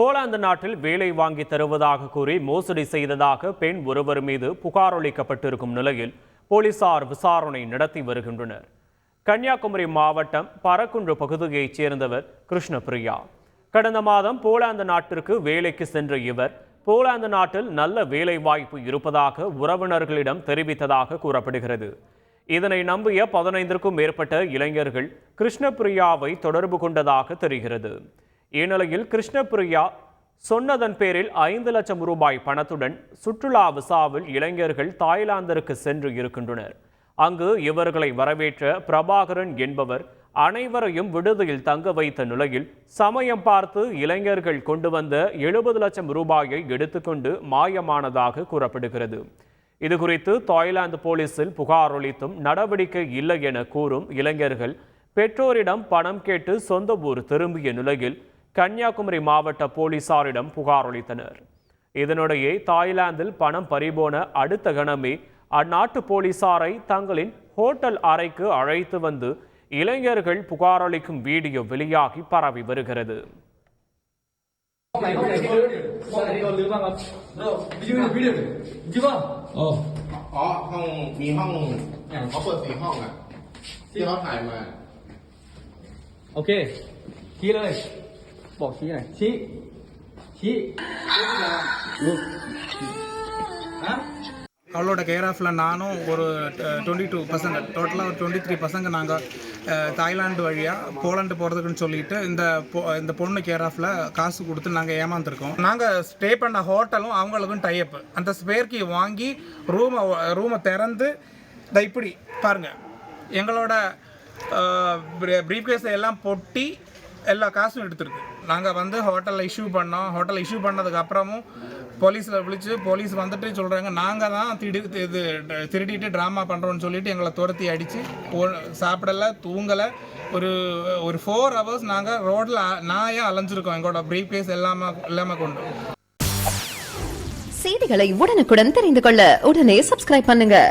Poland நாட்டில் வேலை வாங்கி தருவதாக கூறி மோசடி செய்ததாக பெண் ஒருவர் மீது புகார் அளிக்கப்பட்டிருக்கும் நிலையில் போலீசார் விசாரணை நடத்தி வருகின்றனர். கன்னியாகுமரி மாவட்டம் பரக்குன்று பகுதியைச் சேர்ந்தவர் கிருஷ்ணபிரியா. கடந்த மாதம் போலாந்து நாட்டிற்கு வேலைக்கு சென்ற இவர் போலாந்து நாட்டில் நல்ல வேலை வாய்ப்பு இருப்பதாக உறவினர்களிடம் தெரிவித்ததாக கூறப்படுகிறது. இதனை நம்பிய பதினைந்திற்கும் மேற்பட்ட இளைஞர்கள் கிருஷ்ணபிரியாவை தொடர்பு கொண்டதாக தெரிகிறது. இந்நிலையில் கிருஷ்ணபிரியா சொன்னதன் பேரில் ஐந்து லட்சம் ரூபாய் பணத்துடன் சுற்றுலா விசாவில் இளைஞர்கள் தாய்லாந்திற்கு சென்று இருக்கின்றனர். அங்கு இவர்களை வரவேற்ற பிரபாகரன் என்பவர் அனைவரையும் விடுதியில் தங்க வைத்த நிலையில் சமயம் பார்த்து இளைஞர்கள் கொண்டு வந்த எழுபது லட்சம் ரூபாயை எடுத்துக்கொண்டு மாயமானதாக கூறப்படுகிறது. இது குறித்து தாய்லாந்து போலீசில் புகார் அளித்தும் நடவடிக்கை இல்லை என கூறும் இளைஞர்கள் பெற்றோரிடம் பணம் கேட்டு சொந்த ஊர் திரும்பிய நிலையில் கன்னியாகுமரி மாவட்ட போலீசாரிடம் புகார் அளித்தனர். இதனிடையே தாய்லாந்தில் பணம் பறிபோன அடுத்த கணமே அந்நாட்டு போலீசாரை தங்களின் ஹோட்டல் அறைக்கு அழைத்து வந்து இளைஞர்கள் புகார் அளிக்கும் வீடியோ வெளியாகி பரவி வருகிறது. ห้อ บ้างครับวิดีโอวิดีโอจริงป่ะ อ๋อ อ๋อห้องมีห้องเขาเปิดสี่ห้องอ่ะ ที่เขาถ่ายมา โอเคชี้เลย บอกชี้หน่อยชี้ชี้ฮะ அவளோட கேர் ஆஃபில் நானும் ஒரு டுவெண்ட்டி டூ பசங்க டோட்டலாக ஒரு டுவெண்ட்டி த்ரீ பசங்க நாங்கள் தாய்லாந்து வழியாக போலாண்டு போகிறதுக்குன்னு சொல்லிட்டு இந்த பொ- இந்த பொண்ணு கேர் ஆஃபில் காசு கொடுத்து நாங்கள் ஏமாந்துருக்கோம் நாங்கள் ஸ்டே பண்ண ஹோட்டலும் அவங்களுக்கும் டைப் அந்த ஸ்பேர்க்கி வாங்கி ரூமை ரூமை திறந்து இந்த இப்படி பாருங்கள் எங்களோட ப்ரீஃப் கேஸை எல்லாம் பொட்டி எல்லா காசும் எடுத்திருக்கு. நாங்கள் வந்து ஹோட்டலில் இஷ்யூ பண்ணோம். ஹோட்டலில் இஷ்யூ பண்ணதுக்கப்புறமும் போலீஸில் விழிச்சு போலீஸ் வந்துட்டு சொல்கிறாங்க நாங்கள் தான் திடீர் இது திருடிட்டு ட்ராமா பண்ணுறோன்னு சொல்லிட்டு எங்களை துரத்தி அடித்து சாப்பிடலை தூங்கலை. ஒரு ஒரு ஃபோர் ஹவர்ஸ் நாங்கள் ரோட்டில் நாயாக அலைஞ்சிருக்கோம் எங்களோட ப்ரீஃப் கேஸ் எல்லாமே எல்லாமே கொண்டு. செய்திகளை உடனுக்குடன் தெரிந்து கொள்ள உடனே சப்ஸ்கிரைப் பண்ணுங்கள்